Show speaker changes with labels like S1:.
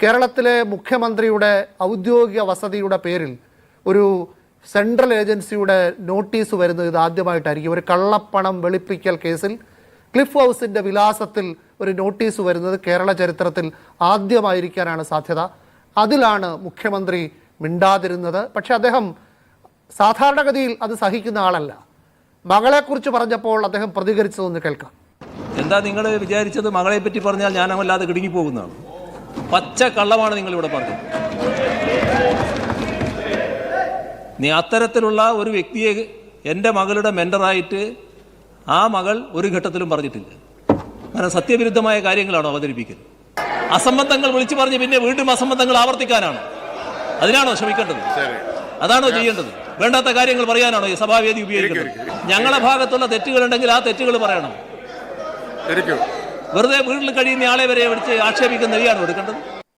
S1: കേരളത്തിലെ മുഖ്യമന്ത്രിയുടെ ഔദ്യോഗിക വസതിയുടെ പേരിൽ ഒരു സെൻട്രൽ ഏജൻസിയുടെ നോട്ടീസ് വരുന്നത് ഇത് ആദ്യമായിട്ടായിരിക്കും. ഒരു കള്ളപ്പണം വെളുപ്പിക്കൽ കേസിൽ ക്ലിഫ് ഹൗസിന്റെ വിലാസത്തിൽ ഒരു നോട്ടീസ് വരുന്നത് കേരള ചരിത്രത്തിൽ ആദ്യമായിരിക്കാനാണ് സാധ്യത. അതിലാണ് മുഖ്യമന്ത്രി മിണ്ടാതിരുന്നത്. പക്ഷേ അദ്ദേഹം സാധാരണഗതിയിൽ അത് സഹിക്കുന്ന ആളല്ല. മകളെക്കുറിച്ച് പറഞ്ഞപ്പോൾ അദ്ദേഹം പ്രതികരിച്ചതൊന്ന് കേൾക്കാം.
S2: എന്താ നിങ്ങൾ വിചാരിച്ചത് മകളെ പറ്റി പറഞ്ഞാൽ ഞാൻ കിടുങ്ങിപ്പോകുന്നതാണ് പച്ച കള്ളമാണ് നിങ്ങളിവിടെ പറഞ്ഞത്. നീ അത്തരത്തിലുള്ള ഒരു വ്യക്തിയെ എന്റെ മകളുടെ മെന്ററായിട്ട് ആ മകൾ ഒരു ഘട്ടത്തിലും പറഞ്ഞിട്ടില്ല. കാരണം സത്യവിരുദ്ധമായ കാര്യങ്ങളാണോ അവതരിപ്പിക്കുന്നത് അസംബന്ധങ്ങൾ വിളിച്ചു പറഞ്ഞ് പിന്നെ വീണ്ടും അസംബന്ധങ്ങൾ ആവർത്തിക്കാനാണ്. അതിനാണോ ശ്രമിക്കേണ്ടത്? അതാണോ ചെയ്യേണ്ടത്? വേണ്ടാത്ത കാര്യങ്ങൾ പറയാനാണോ ഈ സഭാവേദി ഉപയോഗിക്കുന്നത് ഞങ്ങളുടെ ഭാഗത്തുള്ള തെറ്റുകൾ ഉണ്ടെങ്കിൽ ആ തെറ്റുകൾ പറയണം. വെറുതെ വീട്ടിൽ കഴിയുന്ന ആളെ വരെ വിളിച്ച് ആക്ഷേപിക്കുന്ന നിലയാണോ എടുക്കേണ്ടത്